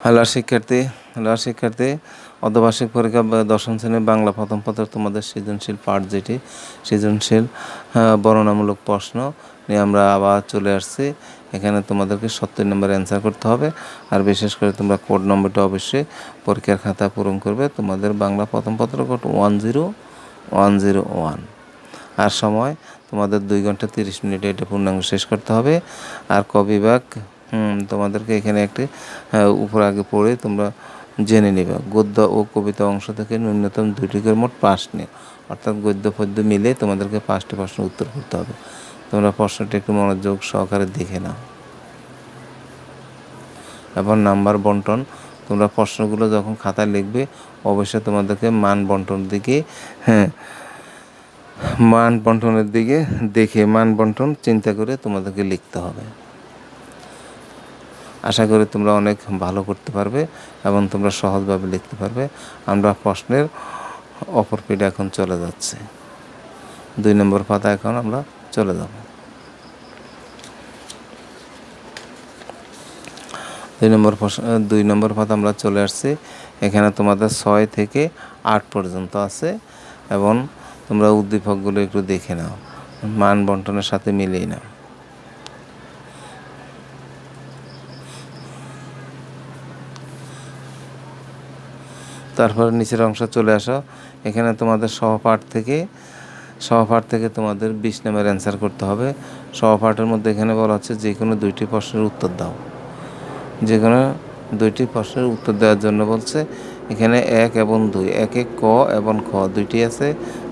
Hello শিক্ষার্থী hello শিক্ষার্থী। অর্ধবার্ষিক পরীক্ষা দশম শ্রেণির বাংলা প্রথম পত্র তোমাদের সৃজনশীল পাঠ যেটি সৃজনশীল আহ, বর্ণনামূলক প্রশ্ন নিয়ে আমরা আবার চলে আসছি। এখানে তোমাদেরকে সত্তর নম্বর অ্যান্সার করতে হবে। আর বিশেষ করে তোমরা কোড নম্বরটা অবশ্যই পরীক্ষার খাতা পূরণ করবে। তোমাদের বাংলা প্রথম পত্র code one zero one zero one আর সময় তোমাদের দুই ঘণ্টা তিরিশ মিনিটে এটা পূর্ণাঙ্গ শেষ করতে হবে। আর ক বিভাগ? হুম, তোমাদেরকে এখানে একটি উপর আগে পড়ে তোমরা জেনে নেবে। গদ্য ও কবিতা অংশ থেকে ন্যূনতম দুটি করে মোট পাঁচ নিয়ে অর্থাৎ গদ্য পদ্য মিলে তোমাদেরকে পাঁচটি প্রশ্ন উত্তর করতে হবে। তোমরা প্রশ্নটি একটু মনোযোগ সহকারে দেখে নাও। এবং নাম্বার বন্টন। তোমরা প্রশ্নগুলো যখন খাতায় লিখবে অবশ্যই তোমাদেরকে মান বন্টন দিকে হ্যাঁ মান বন্টনের দিকে দেখে মান বন্টন চিন্তা করে তোমাদেরকে লিখতে হবে। আশা করি তোমরা অনেক ভালো করতে পারবে এবং তোমরা সহজভাবে লিখতে পারবে। আমরা প্রশ্নের অপর পিঠে এখন চলে যাচ্ছে। দুই নম্বর পাতা এখন আমরা চলে যাব। দুই নম্বর দুই নম্বর পাতা আমরা চলে আসছি। এখানে তোমাদের ছয় থেকে আট পর্যন্ত আছে এবং তোমরা উদ্দীপকগুলো একটু দেখে নাও। মান বন্টনের সাথে মিলিয়ে নাও। তারপরে নিচের অংশ চলে আসো। এখানে তোমাদের সহপাঠ থেকে সহপাঠ থেকে তোমাদের বিশ নামের অ্যান্সার করতে হবে। সহপাঠের মধ্যে এখানে বলা হচ্ছে যে কোনো দুইটি প্রশ্নের উত্তর দাও। যে কোনো দুইটি প্রশ্নের উত্তর দেওয়ার জন্য বলছে, এখানে এক এবং দুই, একে ক এবং খ দুইটি আছে।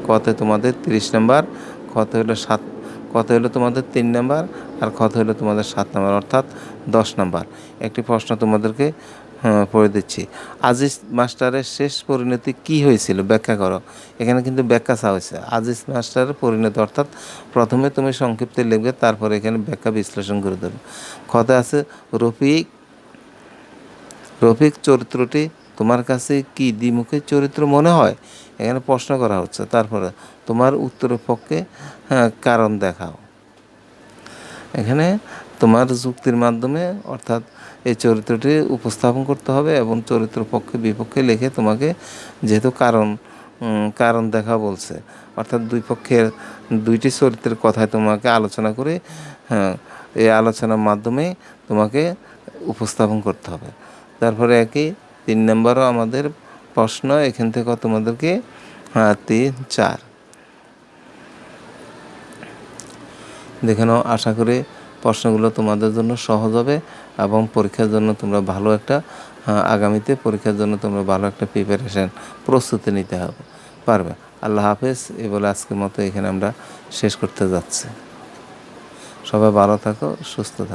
কতে তোমাদের তিরিশ নাম্বার খতে হলো সাত, কত হলো তোমাদের তিন নাম্বার, আর কত হলো তোমাদের সাত নাম্বার, অর্থাৎ দশ নাম্বার। একটি প্রশ্ন তোমাদেরকে হ্যাঁ, পড়ে দিচ্ছি। আজিজ মাস্টারের শেষ পরিণতি কি হয়েছিল? ব্যাখ্যা করো। এখানে কিন্তু ব্যাখ্যা চা হয়েছে। আজিজ মাস্টারের পরিণতি অর্থাৎ প্রথমে তুমি সংক্ষিপ্তে লিখবে তারপরে এখানে ব্যাখ্যা বিশ্লেষণ করে দেবে। কথা আছে রফিক রফিক চরিত্রটি তোমার কাছে কি দ্বিমুখী চরিত্র মনে হয়? এখানে প্রশ্ন করা হচ্ছে। তারপরে তোমার উত্তরের পক্ষে হ্যাঁ, কারণ দেখাও। এখানে তোমার যুক্তির মাধ্যমে অর্থাৎ এই চরিত্রটি উপস্থাপন করতে হবে এবং চরিত্র পক্ষে বিপক্ষে লিখে তোমাকে যেহেতু কারণ কারণ দেখা বলছে। অর্থাৎ দুই পক্ষের দুইটি চরিত্রের কথায় তোমাকে আলোচনা করে হ্যাঁ এই আলোচনার মাধ্যমে তোমাকে উপস্থাপন করতে হবে। তারপরে একই, তিন নম্বরও আমাদের প্রশ্ন, এখান থেকে তোমাদেরকে হ্যাঁ তিন, চার। দেখে নাও, আশা করি প্রশ্নগুলো তোমাদের জন্য সহজ হবে এবং পরীক্ষার জন্য তোমরা ভালো একটা আগামীতে পরীক্ষার জন্য তোমরা ভালো একটা প্রিপারেশান প্রস্তুতি নিতে হবে। পারবে? আল্লাহ হাফেজ, এ বলে আজকের মতো এখানে আমরা শেষ করতে যাচ্ছি। সবাই ভালো থাকো, সুস্থ থাকো।